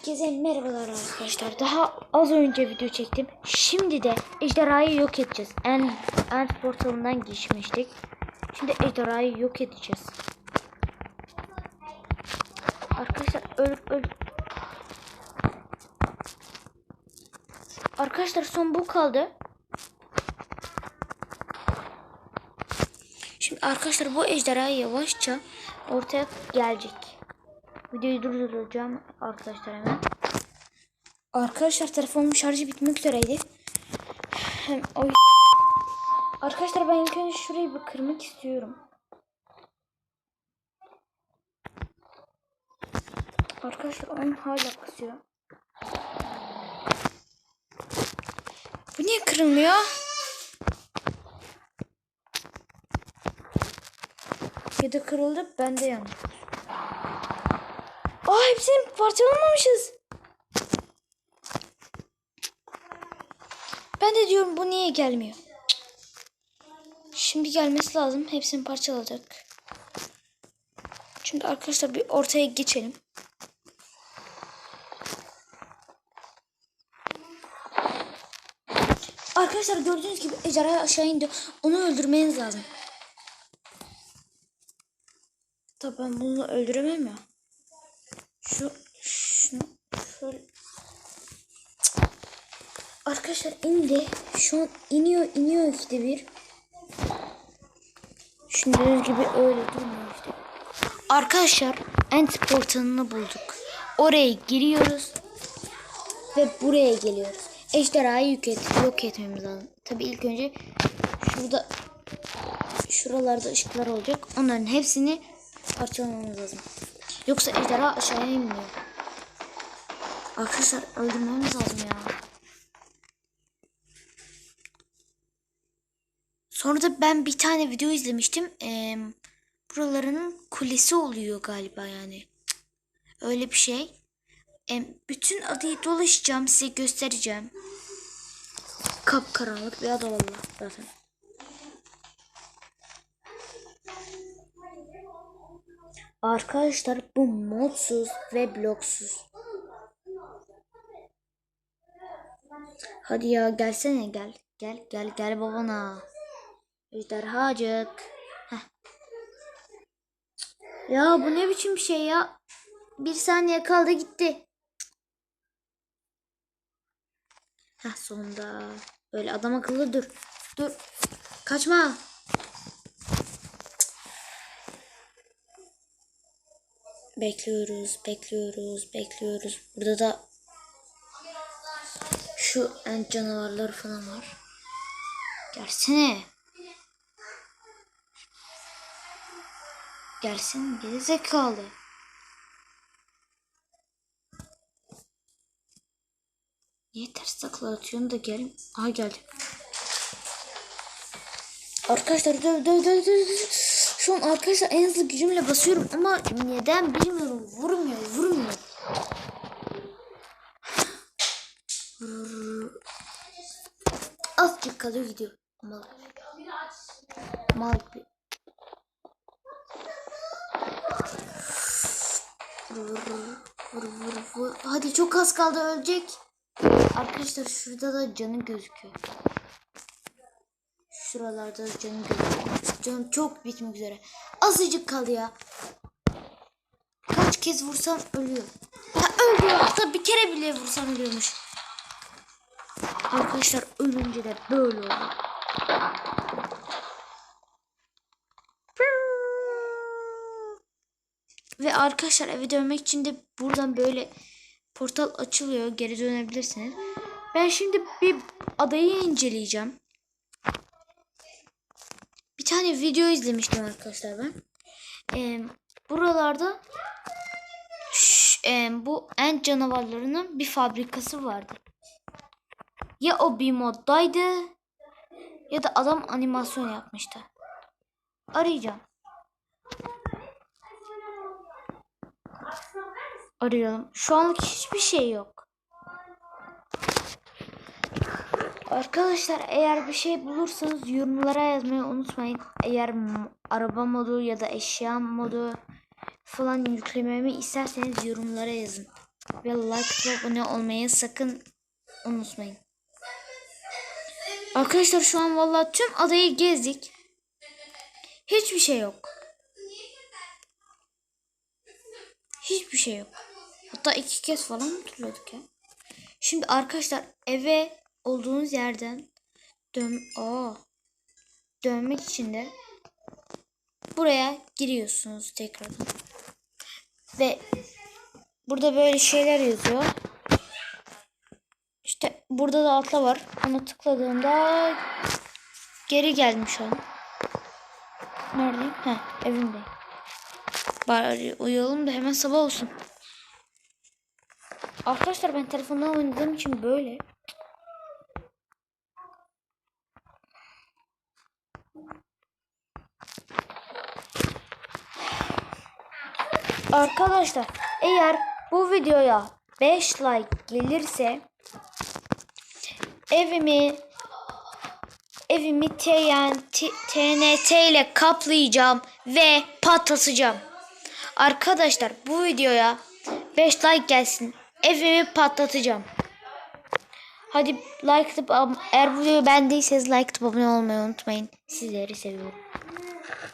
Herkese merhabalar arkadaşlar. Daha az önce video çektim. Şimdi de ejderhayı yok edeceğiz. En en portalından geçmiştik. Şimdi ejderhayı yok edeceğiz. Arkadaşlar öl öl. Arkadaşlar son bu kaldı. Şimdi arkadaşlar bu ejderha yavaşça ortaya gelecek. Videoyu durduracağım arkadaşlar hemen. Arkadaşlar telefonum şarjı bitmek üzereydi. O Arkadaşlar ben ilk önce şurayı bir kırmak istiyorum. Arkadaşlar oyun hala kısıyor. Bu niye kırılmıyor? Ya da kırıldı bende yanlış. Aa hepsini parçalamamışız. Ben de diyorum bu niye gelmiyor? Şimdi gelmesi lazım. Hepsini parçaladık. Şimdi arkadaşlar bir ortaya geçelim. Arkadaşlar gördüğünüz gibi ejderha aşağı indi. Onu öldürmeniz lazım. Tabii ben bunu öldüremem ya. Şu şunu şöyle. Arkadaşlar indi. Şu an iniyor iniyor ikide bir. Düşündüğünüz gibi öyle durmuyor işte. Arkadaşlar end portalını bulduk. Oraya giriyoruz. Ve buraya geliyoruz. Ejderhayı yok, et, yok etmemiz lazım. Tabi ilk önce şurada şuralarda ışıklar olacak. Onların hepsini parçalamamız lazım. Yoksa ejderha aşağıya inmiyor. Arkadaşlar öldürmemiz lazım ya. Sonra da ben bir tane video izlemiştim. Ee, buralarının kulesi oluyor galiba yani. Cık, Öyle bir şey. Ee, bütün adayı dolaşacağım size göstereceğim. Kapkaranlık bir ada valla zaten. Arkadaşlar bu modsuz ve bloksuz. Hadi ya gelsene gel. Gel gel gel babana. Ejderhacık. Heh. Ya bu ne biçim bir şey ya? Bir saniye kaldı gitti. Heh sonunda. Böyle adam akıllı dur. Dur. Kaçma. Bekliyoruz, bekliyoruz, bekliyoruz. Burada da şu en canavarlar falan var. Gelsene. Gelsin geri zekalı. Niye ters takla atıyorsun da gel. Aha geldi. Arkadaşlar dur dur dur dur. dur. Şu an arkadaşlar en hızlı gücümle basıyorum ama neden bilmiyorum. Vurmuyor vurmuyor. Azıcık kalıyor gidiyor. Mal. Mal gibi. Vur, vur, vur, vur. Hadi çok az kaldı ölecek. Arkadaşlar şurada da canı gözüküyor. Şuralarda da canı gözüküyor. Canım çok bitmek üzere. Azıcık kaldı ya. Kaç kez vursam ölüyor. Ha ölüyor. Hatta bir kere bile vursam ölüyormuş. Arkadaşlar ölünce de böyle oluyor. Ve arkadaşlar eve dönmek için de buradan böyle portal açılıyor. Geri dönebilirsiniz. Ben şimdi bir adayı inceleyeceğim. Tane video izlemiştim arkadaşlar ben. Ee, buralarda şş, e, bu ent canavarlarının bir fabrikası vardı. Ya o bir moddaydı ya da adam animasyon yapmıştı. Arayacağım. Arayalım. Şu anlık hiçbir şey yok. Arkadaşlar eğer bir şey bulursanız yorumlara yazmayı unutmayın. Eğer araba modu ya da eşya modu falan yüklememi isterseniz yorumlara yazın. ve like ve abone olmayı sakın unutmayın. Arkadaşlar şu an vallahi tüm adayı gezdik. Hiçbir şey yok. Hiçbir şey yok. Hatta iki kez falan mı ya? Şimdi arkadaşlar eve olduğunuz yerden dön Aa, dönmek için de buraya giriyorsunuz tekrardan. Ve burada böyle şeyler yazıyor. İşte burada da atla var. Ona tıkladığımda geri geldim şu an. Neredeyim? Heh, evimdeyim. Bari uyuyalım da hemen sabah olsun. Arkadaşlar ben telefondan oynadığım için böyle. Arkadaşlar eğer bu videoya 5 like gelirse evimi evimi TNT, TNT ile kaplayacağım ve patlatacağım. Arkadaşlar bu videoya 5 like gelsin. Evimi patlatacağım. Hadi like atıp eğer bu videoyu beğendiyseniz like atıp abone olmayı unutmayın. Sizleri seviyorum.